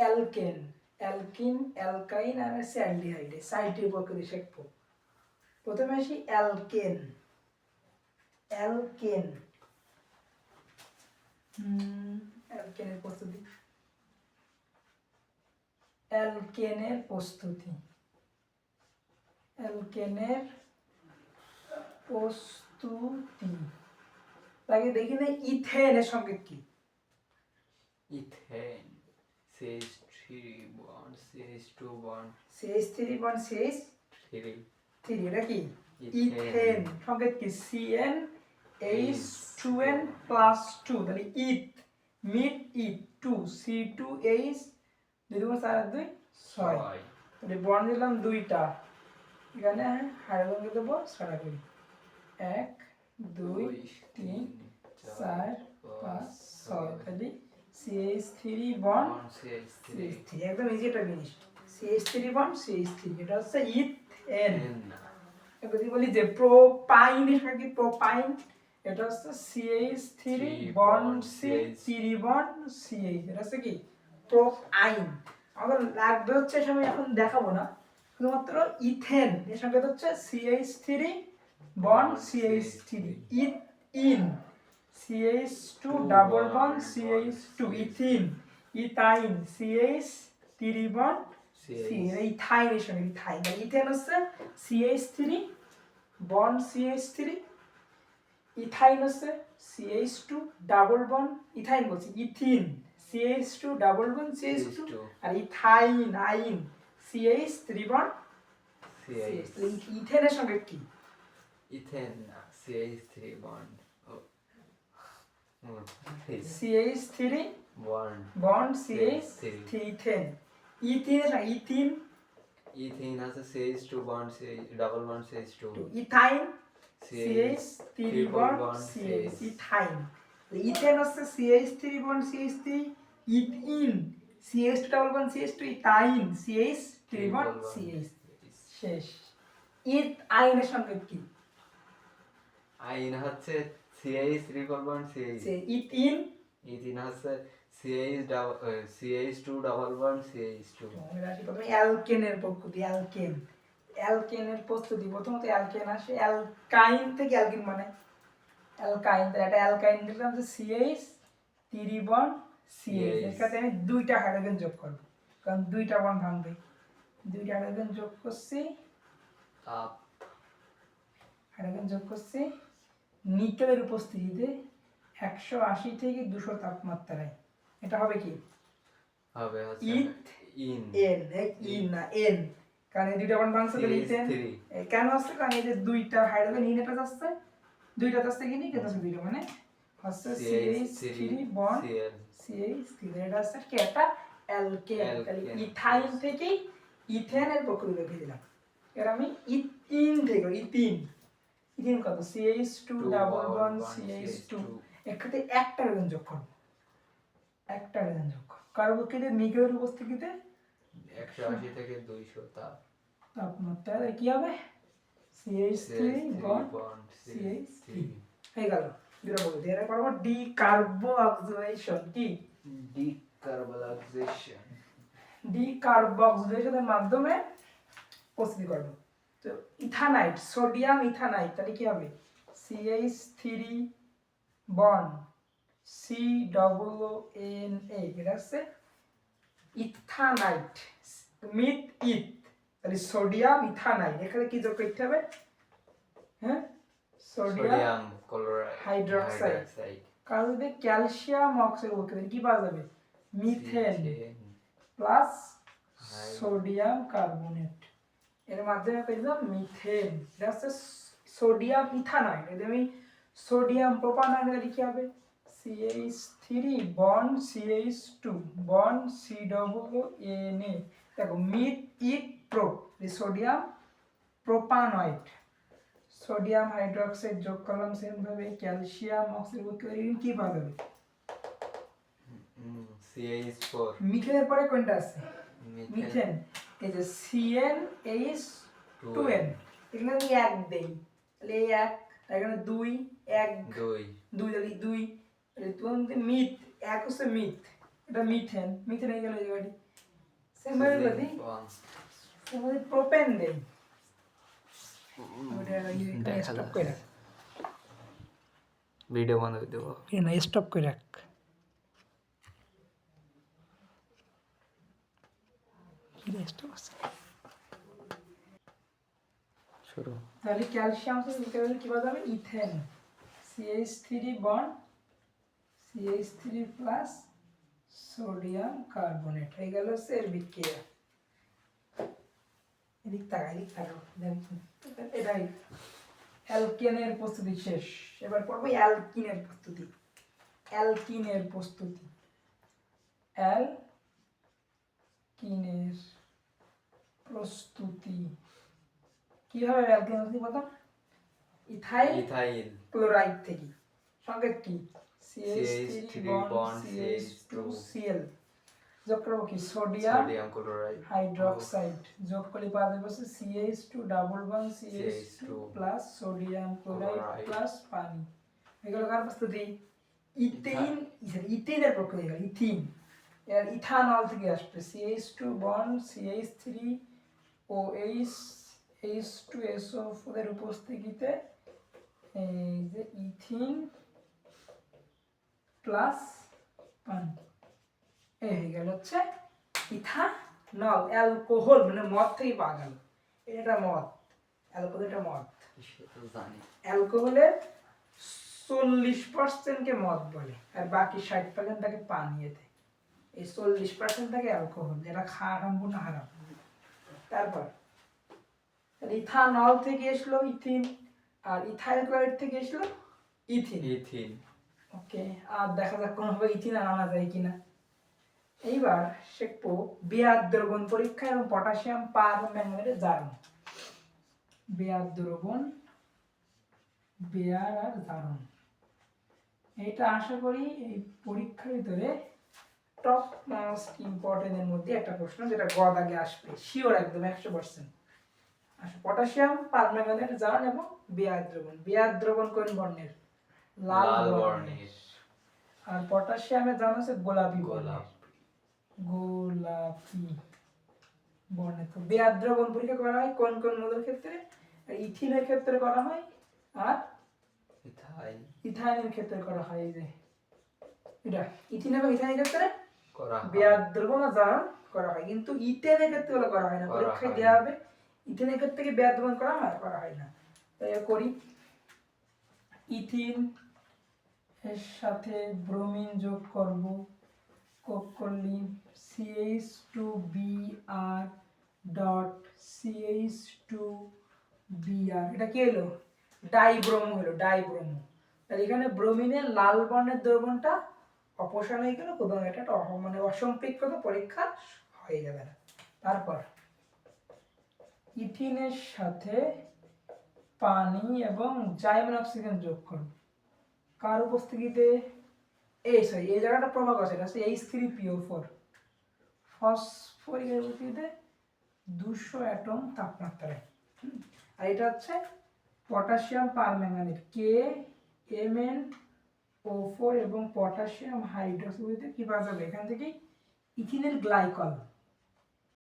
Alkane alkyne অ্যালকাইন আর আছে অ্যালডিহাইডে সাইটের পক্ষে শিখব প্রথমে আসি অ্যালকেন। অ্যালকেন। অ্যালকেনের প্রস্তুতি। অ্যালকেনের প্রস্তুতি। অ্যালকেনের প্রস্তুতি। তাকে দেখি না ইথেনের সঙ্গে কি? Ethane. C H three bond C H two three bond C H three three এটা কি? ইথেন। সংকেত কি? C N H two N plus two তাহলে eth meet eth two C two H দুই দুগুণ চার দুই ছয়। তাহলে বন্ড দিলাম দুইটা। এখানে হাইড্রোজেনকে দেবো ছড়া করি। এক দুই তিন চার পাঁচ ছয়। তাহলে C H three bond C H three একদম ইজি একটা জিনিস C H three bond C H three এটা হচ্ছে ইথ এন যদি বলি যে প্রোপাইন এর কি প্রোপাইন এটা হচ্ছে C H three C CH three bond C H এটা হচ্ছে কি প্রোপাইন আমাদের লাগবে হচ্ছে এসব আমি এখন দেখাবো না শুধুমাত্র ইথেন এর সঙ্গে হচ্ছে C H three C H CH3 three ethene C H two double bond C H two ethene ethyne C H three bond CH ইথাইনের সঙ্গে ইথাইন ইথেন হচ্ছে C H three bond C H three ethyne হচ্ছে C H two double bond ethyne বলছি ethene C H two double bond C H two CH2 আর ethyne আইন C H three CH ইথেনের সঙ্গে কি ethane C H three bond C H three bond C H. Three ethane ইথিনের সঙ্গে ethene ethane আছে C H two bond C H double bond C H two ethyne C H three bond C H ethyne ethane হচ্ছে C H three bond C H three ethyne C H two double bond C H two ethyne C H three bond C H শেষ ইথ আইনের সঙ্গে কি আইন হচ্ছে C H triple bond C H সে ethyne ethene হচ্ছে C H double C H two double bond C H two প্রথমে অ্যালকেনের প্রকৃতি অ্যালকেন অ্যালকেনের প্রস্তুতি প্রথমত অ্যালকেন আসে অ্যালকাইন থেকে অ্যালকিন মানে? অ্যালকাইন একটা অ্যালকাইন দিলাম যে সিএইচ থ্রি বন্ড সিএইচ এর সাথে আমি দুইটা হাইড্রোজেন যোগ করব। কারণ দুইটা বন্ড ভাঙবে। দুইটা হাইড্রোজেন যোগ করছি। হাইড্রোজেন যোগ করছি। নিকেলের উপস্থিতিতে একশো আশি থেকে দুশো তাপমাত্রায়। এটা হবে কি? হবে ইথ ইন এন ইন না এন। কারণ এই দুইটা বন্ড ভাঙছে তাহলে ইথেন। কেন আসছে? কারণ এই যে দুইটা হাইড্রোজেন ইন এটা যাচ্ছে দুইটা যাচ্ছে কি নিয়ে কিন্তু দুইটা মানে হচ্ছে CH three bond CH three এটা হচ্ছে কি? একটা Alkane. ইথাইন থেকে ইথেনের প্রকৃতি দিলাম। এর আমি ইথিন থেকে ইথিন। ইথিন কত? CH two double bond CH two একসাথে একটা যোগ করব একটা যোগ করব কার্বক্ষেত্রে নিকেলের উপস্থিতিতে? একশো আশি থেকে দুইশো তাপ। তাপমাত্রা কি হবে? CH three bond bond CH3 three হয়ে গেল। বলতে এরা করব অক্সিডেশন কি? ডিকার্বলাইজেশন ডিকার্বো অক্সিডেশনের মাধ্যমে প্রস্তুতি করব। তো ইথানাইট সোডিয়াম ইথানাইট তাহলে কি হবে? CH three bond C double N A এটা হচ্ছে ইথানাইট মিথ ইথ তাহলে সোডিয়াম ইথানাইট এখানে কি যোগ করতে হবে? হ্যাঁ? সোডিয়াম ক্লোরাইড কারণ ক্যালসিয়াম অক্সাইড বলতে কি পাওয়া যাবে? Methane plus sodium carbonate. এর মাধ্যমে পেয়ে যাব মিথেন। এটা হচ্ছে সোডিয়াম ইথানয়েড যদি আমি সোডিয়াম প্রোপানয়েড কি হবে। CH three bond CH two bond C double N A দেখো meth eth pro sodium propanoate sodium hydroxide যোগ করলাম সেমভাবে। ক্যালসিয়াম করলে কি পাওয়া যাবে সিএইচ ফোর মিথেনের পরে কোনটা আছে? মিথেন। এই যে সিএন এইচ টু এন এখানে আমি এক দেই। তাহলে এই এক এখানে দুই এক দুই। দুই তাহলে দুই মধ্যে মিথ এক হচ্ছে মিথ। এটা মিথেন মিথেন হয়ে গেল এই জায়গাটি। সিম্বল বলি bonds. সিম্বল প্রোপেন দেই। ওটা দেখা স্টপ করে রাখ। ভিডিও বন্ধ করে দেবো। এ না স্টপ করে রাখ। কি রে আছে শুরু তাহলে ক্যালসিয়াম তো লিখতে গেলে কি বলা যাবে ethane CH three bond CH three plus sodium carbonate হয়ে গেল এর বিক্রিয়া এদিক তাকা এদিক তাকাও দেখুন এটাই। অ্যালকেনের প্রস্তুতি শেষ। এবার পড়ব অ্যালকিনের প্রস্তুতি। অ্যালকিনের প্রস্তুতি। অ্যালকিনের প্রস্তুতি। কীভাবে অ্যালকিন প্রস্তুতি বলতো ইথাইল ইথাইল। ক্লোরাইড থেকে। সংকেত কি? CH3 bond CH2Cl যোগ করব কি? Sodium sodium chloride. হাইড্রোক্সাইড। যোগ করলে পাওয়া যাবে হচ্ছে CH2 double CH2 CH2 plus sodium chloride. Plus পানি। এগুলো কার প্রস্তুতি? ইথিন ইথিনের প্রকৃতি গেল ইথিন। এর ইথানল থেকে আসবে। CH2 বন্ড CH3 ও H H2SO এর উপস্থিতিতে এই যে ইথিন প্লাস পানি এই হয়ে গেল হচ্ছে ইথানল অ্যালকোহল মানে মদ থেকে পাওয়া গেল। এটা মদ অ্যালকোহল এটা মদ। অ্যালকোহলের চল্লিশ পার্সেন্টকে মদ বলে আর বাকি ষাট পার্সেন্ট থাকে পানীয়তে এই চল্লিশ পার্সেন্ট থাকে অ্যালকোহল যেটা খাওয়া সম্পূর্ণ হারাম। তারপর। ইথানল থেকে এসলো ইথিন আর ইথাইল ক্লোরাইড থেকে এসলো ইথিন। ইথিন। ওকে আর দেখা যাক কোনোভাবে ইথিন আর আনা যায় কিনা। এইবার শিখব বিয়ার দ্রবণ পরীক্ষা এবং পটাশিয়াম পার ম্যাঙ্গানেটের জারণ। বিয়ার দ্রবণ বেয়ার আর জারণ। এটা আশা করি এই পরীক্ষার ভিতরে টপ মোস্ট ইম্পর্টেন্টের মধ্যে একটা প্রশ্ন যেটা গদ আগে আসবে। শিওর একদম একশো পার্সেন্ট আসলে পটাশিয়াম পারম্যাঙ্গানেট জারণ এবং বিয়ার দ্রবণ। বিয়ার দ্রবণ কোন বর্ণের? লাল বর্ণের। আর পটাশিয়ামের জারণ হচ্ছে গোলাপি গোলাপ। গোলাপি বর্ণের। তো বিয়ার দ্রবণ পরীক্ষা করা হয় কোন কোন মধুর ক্ষেত্রে? আর ইথিনের ক্ষেত্রে করা হয় আর ইথাইল। ইথাইনের ক্ষেত্রে করা হয় এই যে। এটা ইথিন এবং ইথাইনের ক্ষেত্রে। বিয়ার করা হয়। কিন্তু ইথেনের ক্ষেত্রে ওগুলো করা হয় না। পরীক্ষায় দেওয়া হবে ইথেনের ক্ষেত্রে কি বিয়ার দ্রবণ করা হয় করা হয় না। তাই করি। ইথিন এর সাথে ব্রোমিন যোগ করব। করলি CH two B R dot CH two B R এটা কি হলো ডাইব্রোমো হলো ডাইব্রোমো। তাহলে এখানে ব্রোমিনের লাল বর্ণের দ্রবণটা অপসারণ হয়ে গেল এবং এটা মানে অসম্পৃক্ত পরীক্ষা হয়ে যাবে না। তারপর, ইথিনের সাথে পানি এবং জাইমেন অক্সিজেন যোগ করুন। কার উপস্থিতিতে? এই সরি এই জায়গাটা প্রভাব আছে, এটা হচ্ছে এইচ থ্রি পিও ফোর ফসফরিকের উপস্থিতিতে দুশো অ্যাটম তাপমাত্রায়। আর এটা হচ্ছে potassium permanganate K M N O four এবং পটাশিয়াম হাইড্রোক্সাইড কি পাওয়া যাবে? এখান থেকে ইথিনের গ্লাইকল